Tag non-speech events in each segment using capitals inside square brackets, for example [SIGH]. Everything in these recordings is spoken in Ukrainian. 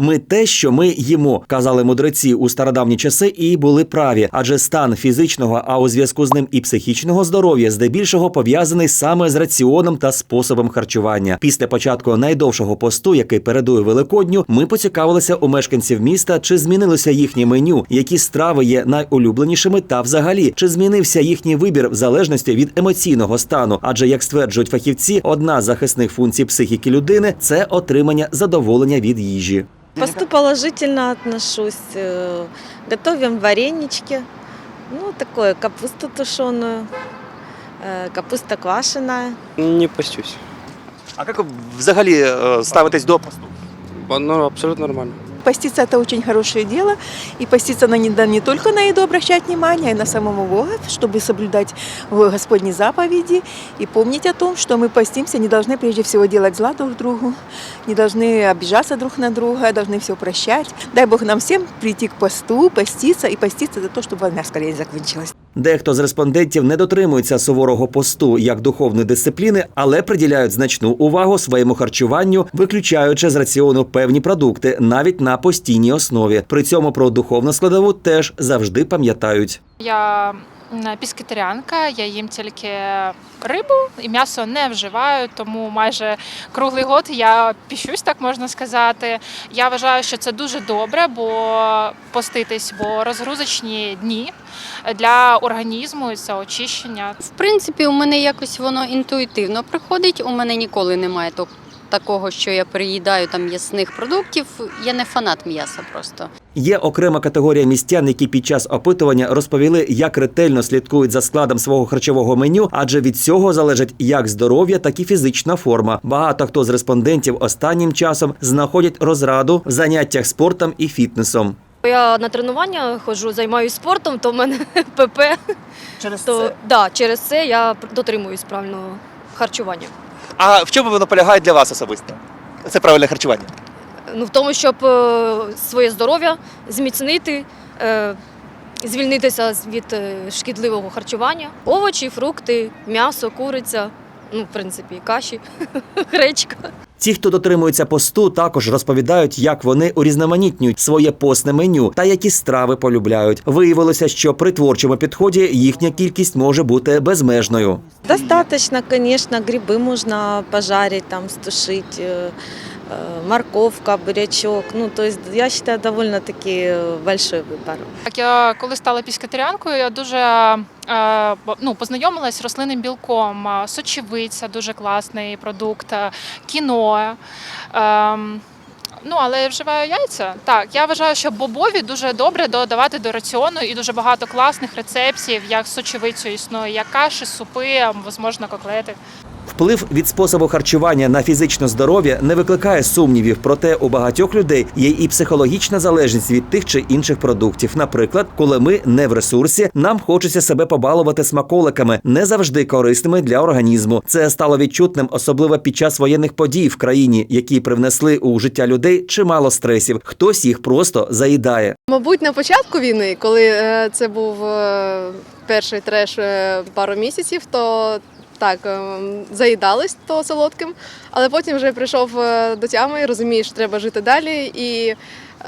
Ми те, що ми їмо, казали мудреці у стародавні часи, і були праві, адже стан фізичного, а у зв'язку з ним і психічного здоров'я здебільшого пов'язаний саме з раціоном та способом харчування. Після початку найдовшого посту, який передує Великодню, ми поцікавилися у мешканців міста, чи змінилося їхнє меню, які страви є найулюбленішими, та взагалі чи змінився їхній вибір в залежності від емоційного стану. Адже, як стверджують фахівці, одна з захисних функцій психіки людини це отримання задоволення від їжі. Посту положительно отношусь. Э, Готовим варенички. Ну, такое, капусту тушеную, э, капуста квашеная. Не постюсь. А як ви взагалі е, ставитесь до посту? Ну, абсолютно нормально. Поститься – это очень хорошее дело. И поститься на- надо не только на еду обращать внимание, а и на самого Бога, чтобы соблюдать Господни заповеди и помнить о том, что мы постимся, не должны прежде всего делать зла друг другу, не должны обижаться друг на друга, должны все прощать. Дай Бог нам всем прийти к посту, поститься и поститься за то, чтобы война скорее закончилась. Дехто з респондентів не дотримується суворого посту як духовної дисципліни, але приділяють значну увагу своєму харчуванню, виключаючи з раціону певні продукти навіть на постійній основі. При цьому про духовну складову теж завжди пам'ятають. Я піскетаріанка, я їм тільки рибу і м'ясо не вживаю, тому майже круглий год я піщусь, так можна сказати. Я вважаю, що це дуже добре, бо поститись, бо розгрузочні дні для організму і це очищення. В принципі, у мене якось воно інтуїтивно приходить. У мене ніколи немає такого, що я переїдаю там м'ясних продуктів. Я не фанат м'яса просто. Є окрема категорія містян, які під час опитування розповіли, як ретельно слідкують за складом свого харчового меню, адже від цього залежить як здоров'я, так і фізична форма. Багато хто з респондентів останнім часом знаходять розраду в заняттях спортом і фітнесом. Я на тренування ходжу, займаюся спортом, то в мене [LAUGHS] ПП. Через То да, через це я дотримуюсь правильного харчування. А в чому воно полягає для вас особисто? Це правильне харчування. Ну, в тому, щоб е, своє здоров'я зміцнити, е, звільнитися від е, шкідливого харчування. Овочі, фрукти, м'ясо, куриця, ну, в принципі, каші, [LAUGHS] гречка. Ті, хто дотримується посту, також розповідають, як вони урізноманітнюють своє постне меню та які страви полюбляють. Виявилося, що при творчому підході їхня кількість може бути безмежною. Достаточно, конечно, грибы можно пожарить, там, стушить, э, э, морковка, бурячок. Ну, то есть, я считаю, довольно-таки э, большой выбор. Так, я коли стала піскетаріанкою, я дуже е, бо- ну, познайомилась з рослинним білком. Е, Сочевиця дуже класний продукт, е, кіно. Ем, Ну, але я вживаю яйця. Так, я вважаю, що бобові дуже добре додавати до раціону і дуже багато класних рецептів, як сочевицю існує, як каші, супи, можливо, котлети. Вплив від способу харчування на фізичне здоров'я не викликає сумнівів, проте у багатьох людей є і психологічна залежність від тих чи інших продуктів. Наприклад, коли ми не в ресурсі, нам хочеться себе побалувати смаколиками, не завжди корисними для організму. Це стало відчутним, особливо під час воєнних подій в країні, які привнесли у життя людей чимало стресів. Хтось їх просто заїдає. Мабуть, на початку війни, коли е, це був е, перший треш е, пару місяців, то так е, заїдались то солодким, але потім вже прийшов е, до тями розумієш, що треба жити далі. І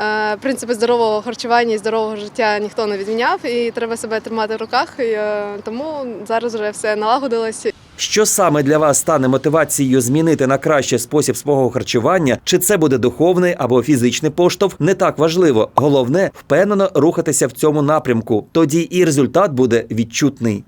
е, принципи здорового харчування і здорового життя ніхто не відміняв, і треба себе тримати в руках. І, е, тому зараз вже все налагодилось. Що саме для вас стане мотивацією змінити на краще спосіб свого харчування? Чи це буде духовний або фізичний поштовх? Не так важливо. Головне впевнено рухатися в цьому напрямку. Тоді і результат буде відчутний.